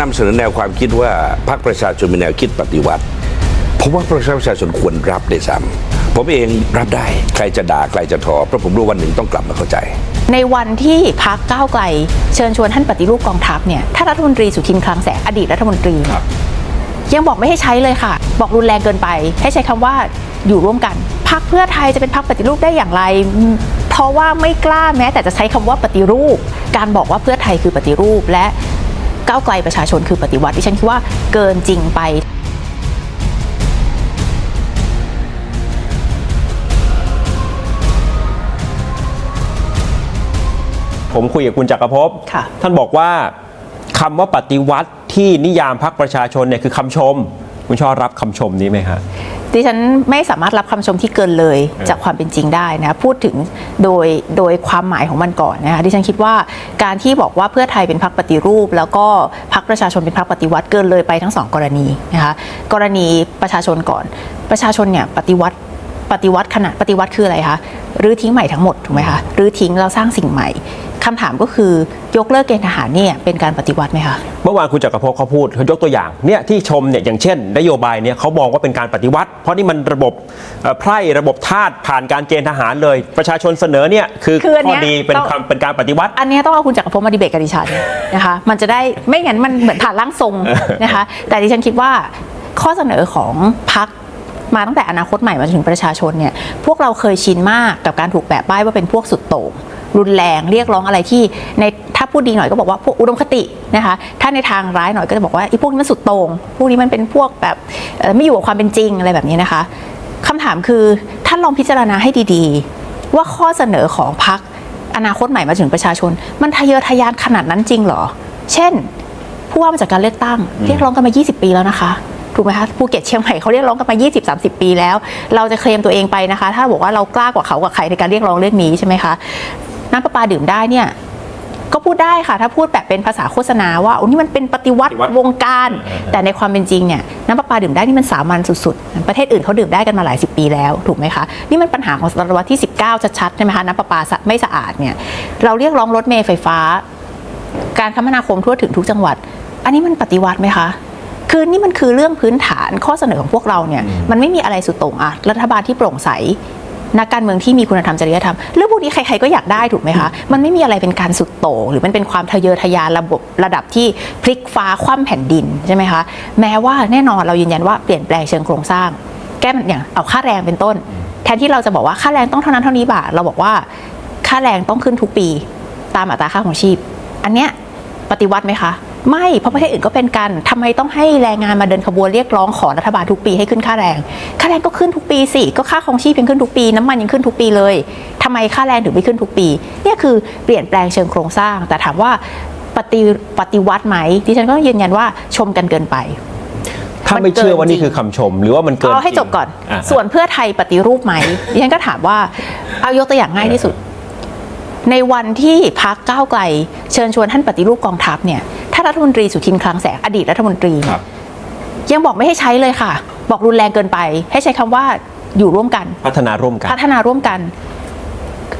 นำเสนอแนวความคิดว่าพรรคประชาชนมีแนวคิดปฏิวัติผมว่าประชาชนควรรับได้วยซ้ำผมเองรับได้ใครจะด่าใครจะทอเพราะผมรู้วันหนึ่งต้องกลับมาเข้าใจ ในวันที่พักก้าวไกล เชิญชวนท่านปฏิรูปกองทัพเนี่ยถ้ารัฐมนตรีสุทินคลังแสงอดีตรัฐมนตรีครับยังบอกไม่ให้ใช้เลยค่ะ บอกรุนแรงเกินไป ให้ใช้คำว่าอยู่ร่วมกันพักเพื่อไทยจะเป็นพักปฏิรูปได้อย่างไรอืมเพราะว่าไม่กล้าแม้ แต่จะใช้คำว่าปฏิรูป การบอกว่าเพื่อไทยคือปฏิรูปและ ก้าวไกลประชาชนคือปฏิวัติดิฉันคิดว่าเกินจริงไปผมคุยกับคุณจักรภพค่ะท่านบอกว่าคำว่าปฏิวัติที่นิยามพักประชาชนเนี่ยคือคำชม คุณชอบรับคำชมนี้ไหมฮะ ดิฉันไม่สามารถรับคำชมที่เกินเลยจากความเป็นจริงได้นะพูดถึงโดยโดยความหมายของมันก่อนนะคะดิฉันคิดว่าการที่บอกว่าเพื่อไทยเป็นพรรคปฏิรูป แล้วก็พรรคประชาชนเป็นพรรคปฏิวัติเกินเลยไปทั้งสองกรณีนะคะกรณีประชาชนก่อน ประชาชนเนี่ยปฏิวัติปฏิวัติขนาดปฏิวัติคืออะไรคะรื้อทิ้งใหม่ทั้งหมดถูกไหมคะรื้อทิ้งแล้วสร้างสิ่งใหม่ คำถามก็คือยกเลิกเกณฑ์ทหารเนี่ยเป็นการปฏิวัติไหมคะ เมื่อวานคุณจักรภพเขาพูดเขายกตัวอย่างเนี่ยที่ชมเนี่ยอย่างเช่น นโยบายเนี่ยเขามองว่าเป็นการปฏิวัติ เพราะนี่มันระบบเอ่อไพร่ระบบทาสผ่านการเกณฑ์ทหารเลย ประชาชนเสนอเนี่ยคือคืออันข้เนี้อยดีเป็นต้อง คำเป็นการปฏิวัติ อันเนี้ยต้องเอาคุณจักรพงศ์มาดีเบตกับดิฉัน นะคะ มันจะได้ไม่งั้นมันเหมือนผ่านร่างทรงนะคะ แต่ดิฉันคิดว่าข้อเสนอของพักมาตั้งแต่อนาคตใหม่มาจนถึงประชาชนเนี่ยพวกเราเคยชินมากกับการถูกแปะป้ายว่าเป็นพวกสุดโต่ง รุนแรงเรียกร้องอะไรที่ในถ้าพูดดีหน่อยก็บอกว่าพวกอุดมคตินะคะถ้าในทางร้ายหน่อยก็จะบอกว่าไอ้พวกนี้มันสุดโต่งพวกนี้มันเป็นพวกแบบไม่อยู่กับความเป็นจริงอะไรแบบนี้นะคะคำถามคือท่านลองพิจารณาให้ดีๆ ว่าข้อเสนอของพักอนาคตใหม่มาถึงประชาชน มันทะเยอทะยานขนาดนั้นจริงหรอ เช่น ผู้ว่ามาจากการเลือกตั้ง เรียกร้องกันมา 20 ปีแล้วนะคะถูกไหมคะภูเก็ตเชียงใหม่เขาเรียกร้องกันมา 20-30 ปีแล้ว เราจะเคลมตัวเองไปนะคะ ถ้าบอกว่าเรากล้ากว่าเขากับใครในการเรียกร้องเรื่องนี้ใช่ไหมคะ น้ำประปาดื่มได้เนี่ยก็พูดได้ค่ะ ถ้าพูดแบบเป็นภาษาโฆษณาว่าโอ้นี่มันเป็นปฏิวัติปฏิวัติวงการ แต่ในความเป็นจริงเนี่ยน้ำประปาดื่มได้นี่มันสามัญสุดๆ ประเทศอื่นเขาดื่มได้กันมาหลายสิบปีแล้วถูกไหมคะนี่มันปัญหาของศตวรรษที่ 19 ชัดๆใช่ไหมคะน้ำประปาสะไม่สะอาดเนี่ยเราเรียกร้องรถเมล์ไฟฟ้า การคมนาคมทั่วถึงทุกจังหวัด อันนี้มันปฏิวัติไหมคะคือนี่มันคือเรื่องพื้นฐานข้อเสนอของพวกเราเนี่ยมันไม่มีอะไรสุดโต่งอะรัฐบาลที่โปร่งใส นักการเมืองที่มีคุณธรรมจริยธรรมเรื่องพวกนี้ใครๆก็อยากได้ถูกไหมคะ มันไม่มีอะไรเป็นการสุดโต่งหรือมันเป็นความทะเยอทะยานระบบระดับที่พลิกฟ้าคว่ำแผ่นดินใช่ไหมคะแม้ว่าแน่นอนเรายืนยันว่าเปลี่ยนแปลงเชิงโครงสร้าง แก้มันอย่างเอาค่าแรงเป็นต้น แทนที่เราจะบอกว่าค่าแรงต้องเท่านั้นเท่านี้บาทเราบอกว่าค่าแรงต้องขึ้นทุกปี ตามอัตราค่าของชีพ อันเนี้ยปฏิวัติไหมคะ ไม่เพราะประเทศอื่นก็เป็นกันทำไมต้องให้แรงงานมาเดินขบวนเรียกร้องขอรัฐบาลทุกปีให้ขึ้นค่าแรง ค่าแรงก็ขึ้นทุกปีสิก็ค่าของชีพยังขึ้นทุกปี น้ำมันยังขึ้นทุกปีเลยทำไมค่าแรงถึงไม่ขึ้นทุกปีเนี่ยคือเปลี่ยนแปลงเชิงโครงสร้าง แต่ถามว่าปฏิปฏิวัติไหมดิฉันก็ยืนยันว่าชมกันเกินไปถ้าไม่เชื่อว่านี่คือคำชม หรือว่ามันเกินเอาให้ริงจบก่อนะส่วนเพื่อไทยปฏิรูปไหมดิฉันก็ถามว่าเอายกตัวอย่างง่ายที่สุด ในวันที่พักก้าวไกล เชิญชวนท่านปฏิรูปกองทัพเนี่ย ถ้ารัฐมนตรีสุทินคลังแสงอดีตรัฐมนตรีครับยังบอกไม่ให้ใช้เลยค่ะ บอกรุนแรงเกินไป ให้ใช้คำว่าอยู่ร่วมกัน พัฒนาร่วมกัน พัฒนาร่วมกัน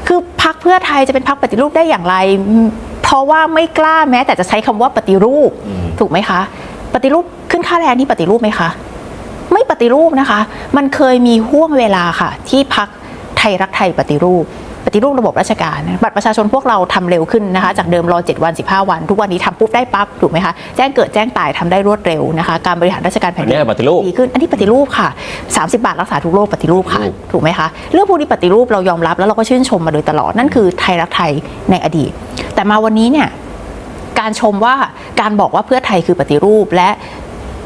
คือพักเพื่อไทยจะเป็นพักปฏิรูปได้อย่างไรอืมเพราะว่าไม่กล้าแม้ แต่จะใช้คำว่าปฏิรูปถูกไหมคะ ปฏิรูปขึ้นค่าแรงนี่ปฏิรูปไหมคะ ไม่ปฏิรูปนะคะ มันเคยมีห่วงเวลาค่ะ ที่พักไทยรักไทยปฏิรูป ปฏิรูประบบราชการนะบัตรประชาชนพวกเราทำเร็วขึ้นนะคะ จากเดิมรอ 7 วัน 15 วัน ทุกวันนี้ทำปุ๊บได้ปั๊บถูกไหมคะแจ้งเกิดแจ้งตายทำได้รวดเร็วนะคะการบริหารราชการแผ่นดิอันนี้ปฏิรูปดีขึ้นอันนี้ปฏิรูปค่ะ 30 บาทรักษาทุกโรคปฏิรูปค่ะปฏิรูปถูกไหมคะเรื่องพวกนี้ปฏิรูปเรายอมรับแล้วเราก็ชื่นชมมาโดยตลอดนั่นคือไทยรักไทยในอดีต แต่มาวันนี้เนี่ยการชมว่าการบอกว่าเพื่อไทยคือปฏิรูปและ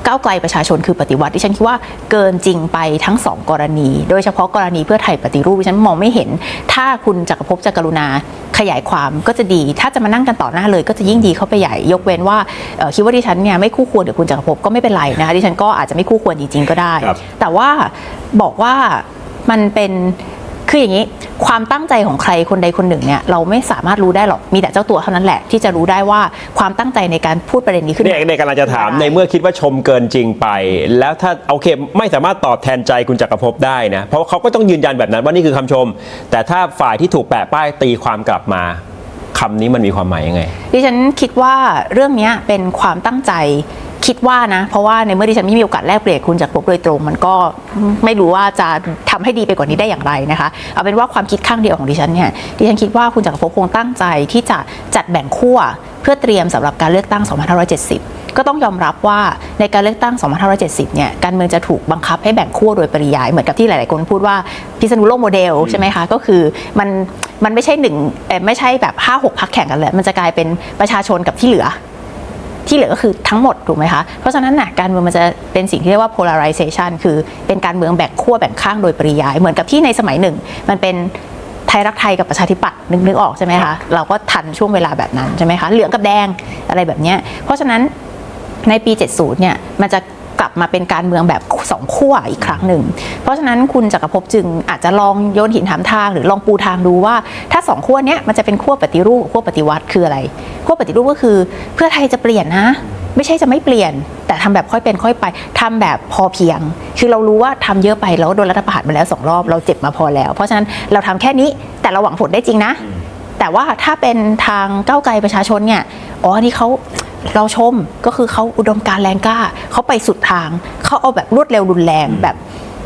ก้าวไกลประชาชนคือปฏิวัติดิฉันคิดว่าเกินจริงไปทั้งสองกรณี โดยเฉพาะกรณีเพื่อไทยปฏิรูปฉันมองไม่เห็น ถ้าคุณจักรภพจะกรุณาขยายความก็จะดี ถ้าจะมานั่งกันต่อหน้าเลยก็จะยิ่งดีเข้าไปใหญ่ ยกเว้นว่าคิดว่าดิฉันเนี่ยไม่คู่ควรกับคุณจักรภพก็ไม่เป็นไรนะคะดิฉันก็อาจจะไม่คู่ควรจริงๆก็ได้ แต่ว่าบอกว่ามันเป็น คืออย่างนี้ความตั้งใจของใครคนใดคนหนึ่งเนี่ยเราไม่สามารถรู้ได้หรอกมีแต่เจ้าตัวเท่านั้นแหละ ที่จะรู้ได้ว่าความตั้งใจในการพูดประเด็นนี้ขึ้นเนี่ยเนี่ยกำลังจะถามในเมื่อคิดว่าชมเกินจริงไป แล้วถ้าโอเคไม่สามารถตอบแทนใจคุณจักรภพได้นะเพราะว่าเขาก็ต้องยืนยันแบบนั้นว่านี่คือคำชม แต่ถ้าฝ่ายที่ถูกแปะป้ายตีความกลับมาคำนี้มันมีความหมายยังไง ดิฉันคิดว่าเรื่องเนี้ยเป็นความตั้งใจ คิดว่านะ เพราะว่าในเมื่อดิฉันไม่มีโอกาสแลกเปลี่ยนคุณจากพบโดยตรง มันก็ไม่รู้ว่าจะทำให้ดีไปกว่านี้ได้อย่างไรนะคะ เอาเป็นว่าความคิดข้างเดียวของดิฉันเนี่ยดิฉันคิดว่าคุณจักรภพคงตั้งใจที่จะจัดแบ่งขั้วเพื่อเตรียมสำหรับการเลือกตั้ง 2570ก็ต้องยอมรับว่าในการเลือกตั้ง 2570 เนี่ย การเมืองจะถูกบังคับให้แบ่งขั้วโดยปริยาย เหมือนกับที่หลาย ๆ คนพูดว่าพิษณุโลกโมเดลใช่ไหมคะ ก็คือมันมันไม่ใช่หนึ่งเอ่อไม่ใช่แบบ 5 6พักแข่งกันเลย มันจะกลายเป็นประชาชนกับที่เหลือ ที่เหลือก็คือทั้งหมดถูกไหมคะ เพราะฉะนั้นน่ะการเมืองมันจะเป็นสิ่งที่เรียกว่า polarization คือเป็นการเมืองแบ่งขั้วแบ่งข้างโดยปริยาย เหมือนกับที่ในสมัยหนึ่ง มันเป็นไทยรักไทยกับประชาธิปัตย์นึกนึกออกใช่ไหมคะ เราก็ทันช่วงเวลาแบบนั้นใช่ไหมคะ เหลืองกับแดงอะไรแบบเนี้ยเพราะฉะนั้นในปี 70 เนี่ย มันจะก ลับมาเป็นการเมืองแบบสองขั้วอีกครั้งหนึ่ง เพราะฉะนั้นคุณจักรภพจึงอาจจะลองโยนหินถามทางหรือลองปูทางดูว่า ถ้าสองขั้วเนี้ยมันจะเป็นขั้วปฏิรูปกับขั้วปฏิวัติคืออะไรขั้วปฏิรูปก็คือเพื่อไทยจะเปลี่ยนนะไม่ใช่จะไม่เปลี่ยน แต่ทำแบบค่อยเป็นค่อยไปทำแบบพอเพียง คือเรารู้ว่าทำเยอะไปแล้วโดนรัฐประหารมาแล้วสองรอบเราเจ็บมาพอแล้ว เพราะฉะนั้นเราทำแค่นี้แต่เราหวังผลได้จริงนะ แต่ว่าถ้าเป็นทางก้าวไกลประชาชนเนี่ยอ๋ออันนี่เขา เราชมก็คือเขาอุดมการณ์แรงกล้าเขาไปสุดทางเขาเอาแบบรวดเร็วรุนแรงแบบ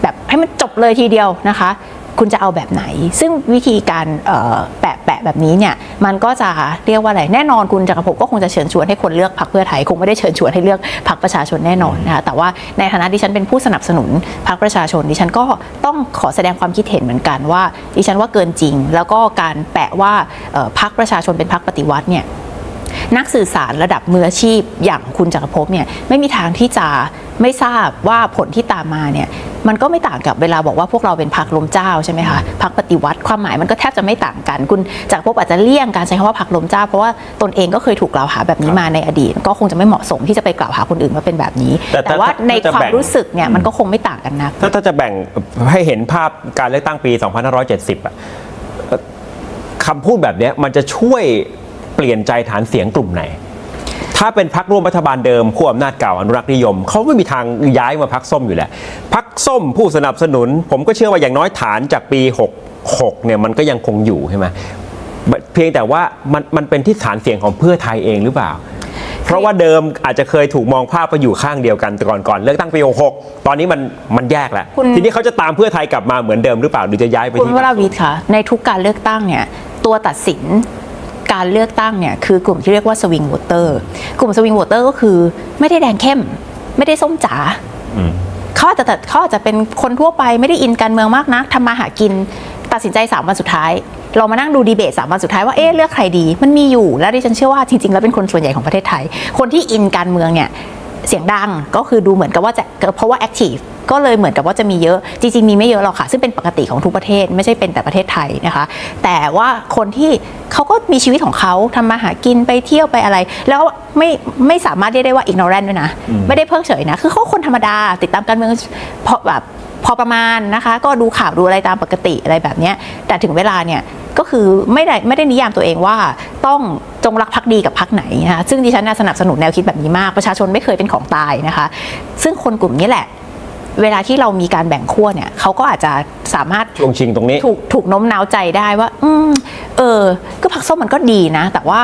แบบให้มันจบเลยทีเดียวนะคะ คุณจะเอาแบบไหน ซึ่งวิธีการเอ่อแปะแปะแบบนี้เนี่ยมันก็จะเรียกว่าอะไรแน่นอนคุณจักรภพก็คงจะเชิญชวนให้คนเลือกพรรคเพื่อไทยคงไม่ได้เชิญชวนให้เลือกพรรคประชาชนแน่นอนนะคะแต่ว่าในฐานะดิฉันเป็นผู้สนับสนุนพรรคประชาชนดิฉันก็ต้องขอแสดงความคิดเห็นเหมือนกันว่าดิฉันว่าเกินจริง แล้วก็การแปะว่าเอ่อพรรคประชาชนเป็นพรรคปฏิวัติเนี่ย นักสื่อสารระดับมืออาชีพอย่างคุณจักรภพเนี่ยไม่มีทางที่จะไม่ทราบว่าผลที่ตามมาเนี่ยมันก็ไม่ต่างกับเวลาบอกว่าพวกเราเป็นพรรคล้มเจ้าใช่ไหมคะพรรคปฏิวัติความหมายมันก็แทบจะไม่ต่างกัน คุณจักรภพอาจจะเลี่ยงการใช้คำว่าพรรคล้มเจ้า เพราะว่าตนเองก็เคยถูกกล่าวหาแบบนี้มาในอดีต ก็คงจะไม่เหมาะสมที่จะไปกล่าวหาคนอื่นว่าเป็นแบบนี้ แต่ถ้าแต่ว่าในถ้าจะความแบ่งรู้สึกเนี่ยมันก็คงไม่ต่างกันนักถ้าถ้าจะแบ่งให้เห็นภาพการเลือกตั้งปี 2570อะเอ่อคำพูดแบบเนี้ยมันจะช่วยเปลี่ยนใจฐานเสียงกลุ่มไหน ถ้าเป็นพักร่วมรัฐบาลเดิมขั้วอำนาจเก่าอนุรักษ์นิยมเขาไม่มีทางย้ายมาพักส้มอยู่แล้วพักส้มผู้สนับสนุน ผมก็เชื่อว่าอย่างน้อยฐานจากปี 66เนี่ยมันก็ยังคงอยู่ใช่ไหมเพียงแต่ว่ามันมันเป็นที่ฐานเสียงของเพื่อไทยเองหรือเปล่าเพราะว่าเดิมอาจจะเคยถูกมองภาพไปอยู่ข้างเดียวกันแต่ก่อนก่อนเลือกตั้งปี66ตอนนี้มันมันแยกแล้วคุณทีนี้เขาจะตามเพื่อไทยกลับมาเหมือนเดิมหรือเปล่าหรือจะย้ายไปคุณที่วราวิทย์คะในทุกการเลือกตั้งเนี่ยตัวตัดสิน การเลือกตั้งเนี่ยคือกลุ่มที่เรียกว่าสวิงโหวตเตอร์กลุ่มสวิงโหวตเตอร์ก็คือไม่ได้แดงเข้ม ไม่ได้ส้มจ๋าอืมเขาอาจจะตัดเขาอาจจะเป็นคนทั่วไปไม่ได้อินการเมืองมากนะทำมาหากินตัดสินใจสามวันสุดท้าย เรามานั่งดูดีเบตสามวันสุดท้ายว่าเอ๊ะเลือกใครดี มันมีอยู่ แล้วดิฉันเชื่อว่าจริงๆแล้วเป็นคนส่วนใหญ่ของประเทศไทย คนที่อินการเมืองเนี่ยเสียงดังก็คือดูเหมือนกับว่าจะเพราะว่าแอคทีฟ ก็เลยเหมือนกับว่าจะมีเยอะจริงๆมีไม่เยอะหรอกค่ะ ซึ่งเป็นปกติของทุกประเทศไม่ใช่เป็นแต่ประเทศไทยนะคะ แต่ว่าคนที่เขาก็มีชีวิตของเขาทำมาหากินไปเที่ยวไปอะไร แล้วไม่ไม่สามารถเรียกได้ว่า ignorant ด้วยนะ ไม่ได้เพิกเฉยนะ คือเขาคนธรรมดาติดตามการเมืองพอแบบพอประมาณนะคะ ก็ดูข่าวดูอะไรตามปกติอะไรแบบเนี้ยแต่ถึงเวลาเนี่ยก็คือไม่ได้ไม่ได้นิยามตัวเองว่าต้องจงรักภักดีกับพักไหนนะคะซึ่งดิฉันน่ะสนับสนุนแนวคิดแบบนี้มากประชาชนไม่เคยเป็นของตายนะคะ ซึ่งคนกลุ่มนี้แหละ เวลาที่เรามีการแบ่งขั้วเนี่ยเขาก็อาจจะสามารถช่วงชิงตรงนี้ถูกถูกโน้มน้าวใจได้ว่า อืม เออ ก็ผักส้มมันก็ดีนะ แต่ว่า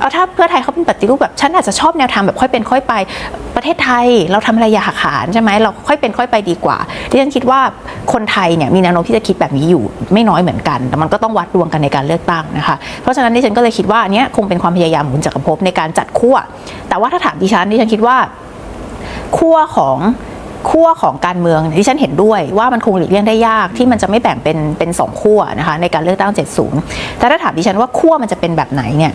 เอาถ้าเพื่อไทยเขาเป็นปฏิรูปแบบฉันอาจจะชอบแนวทางแบบค่อยเป็นค่อยไป ประเทศไทยเราทำอะไรอย่าหักหานใช่ไหมเราค่อยเป็นค่อยไปดีกว่าดิฉันคิดว่าคนไทยเนี่ยมีแนวโน้มที่จะคิดแบบนี้อยู่ไม่น้อยเหมือนกัน แต่มันก็ต้องวัดดวงกันในการเลือกตั้งนะคะเพราะฉะนั้นดิฉันก็เลยคิดว่าอันเนี้ยคงเป็นความพยายามของคุณจักรภพในการจัดขั้วแต่ว่าถ้าถามดิฉันดิฉันคิดว่าขั้วของ ขั้วของการเมืองที่ฉันเห็นด้วยว่ามันคงหลีกเลี่ยงได้ยากที่มันจะไม่แบ่งเป็นเป็นสองขั้วนะคะในการเลือกตั้ง 70 แต่ถ้าถามดิฉันว่าขั้วมันจะเป็นแบบไหนเนี่ย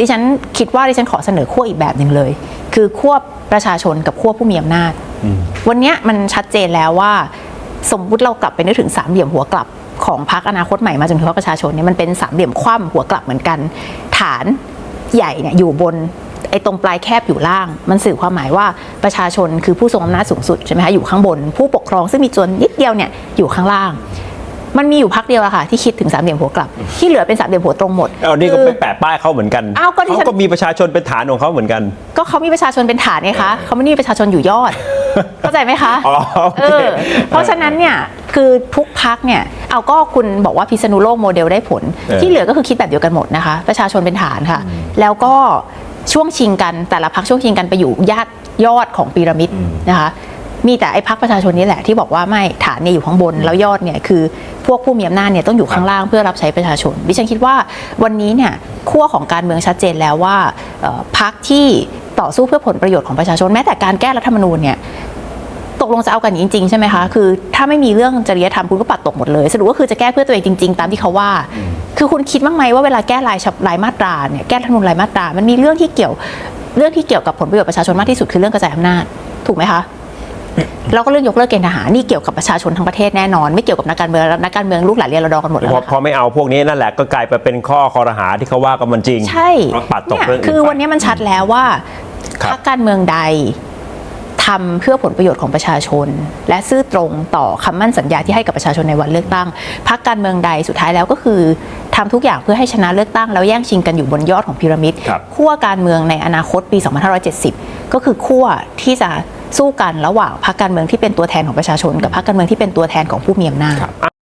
ดิฉันคิดว่าดิฉันขอเสนอขั้วอีกแบบหนึ่งเลย คือขั้วประชาชนกับขั้วผู้มีอำนาจ วันเนี้ยมันชัดเจนแล้วว่า สมมุติเรากลับไปนึกถึงสามเหลี่ยมหัวกลับของพรรคอนาคตใหม่มาจนถึงพรรคประชาชนเนี่ยมันเป็นสามเหลี่ยมคว่ำหัวกลับเหมือนกัน ฐานใหญ่เนี่ยอยู่บน ไอ้ตรงปลายแคบอยู่ล่าง มันสื่อความหมายว่าประชาชนคือผู้ทรงอำนาจสูงสุดใช่ไหมคะอยู่ข้างบน ผู้ปกครองซึ่งมีจวนนิดเดียวเนี่ยอยู่ข้างล่าง มันมีอยู่พักเดียวอะค่ะ ที่คิดถึงสามเหลี่ยมหัวกลับ ที่เหลือเป็นสามเหลี่ยมหัวตรงหมดเอานี่ก็คือไปแปะป้ายเขาเหมือนกันอ้าวก็ดิฉัน เขาก็มีประชาชนเป็นฐานของเขาเหมือนกัน ก็เขามีประชาชนเป็นฐานไงคะเขาไม่ได้มีประชาชนอยู่ยอด เข้าใจไหมคะอ๋อโอเค เออเพราะฉะนั้นเนี่ยคือทุกพักเนี่ยเอาก็คุณบอกว่าพิษณุโลกโมเดลได้ผล เออ ที่เหลือก็คือคิดแบบเดียวกันหมดนะคะ ประชาชนเป็นฐานค่ะ แล้วก็ ช่วงชิงกันแต่ละพักช่วงชิงกันไปอยู่ญาติยอดของพีระมิดนะคะมีแต่ไอ้พักประชาชนนี่แหละที่บอกว่าไม่ฐานเนี่ยอยู่ข้างบนแล้วยอดเนี่ยคือพวกผู้มีอำนาจเนี่ยต้องอยู่ข้างล่างเพื่อรับใช้ประชาชน ดิฉันคิดว่าวันนี้เนี่ยขั้วของการเมืองชัดเจนแล้วว่าเอ่อพักที่ต่อสู้เพื่อผลประโยชน์ของประชาชนแม้แต่การแก้รัฐธรรมนูญเนี่ยต กลงจะเอากันอย่างนี้จริงๆใช่ไหมคะคือถ้าไม่มีเรื่องจริยธรรมคุณก็ปัดตกหมดเลยสรุปก็คือจะแก้เพื่อตัวเองจริง ๆ ตามที่เขาว่า คือคุณคิดบ้างไหมว่าเวลาแก้รายฉบับรายมาตราเนี่ยแก้รัฐธรรมนูญรายมาตรา มันมีเรื่องที่เกี่ยวเรื่องที่เกี่ยวกับผลประโยชน์ประชาชนมากที่สุดคือเรื่องกระจายอำนาจถูกไหมคะแล้วก็เรื่องยกเลิกเกณฑ์ทหารนี่เกี่ยวกับประชาชนทั้งประเทศแน่นอน ไม่เกี่ยวกับนักการเมืองแล้วนักการเมืองลูกหลานเรียนระดอกันหมดแล้วพอนะคะพอไม่เอาพวกนี้นั่นแหละก็กลายไปเป็นข้อคอรหาที่เขาว่ากันมันจริง ใช่ก็ปัดตกเนี่ยเรื่องอื่นคือไปวันนี้มันชัดแล้วว่าครับพรรคการเมืองใด ทำเพื่อผลประโยชน์ของประชาชน และซื่อตรงต่อคำมั่นสัญญาที่ให้กับประชาชนในวันเลือกตั้งพรรคการเมืองใดสุดท้ายแล้วก็คือทำทุกอย่างเพื่อให้ชนะเลือกตั้งแล้วแย่งชิงกันอยู่บนยอดของพีระมิดครับขั้วการเมืองในอนาคตปี 2570 ก็คือขั้วที่จะสู้กันระหว่างพรรคการเมืองที่เป็นตัวแทนของประชาชน กับพรรคการเมืองที่เป็นตัวแทนของผู้มีอำนาจครับ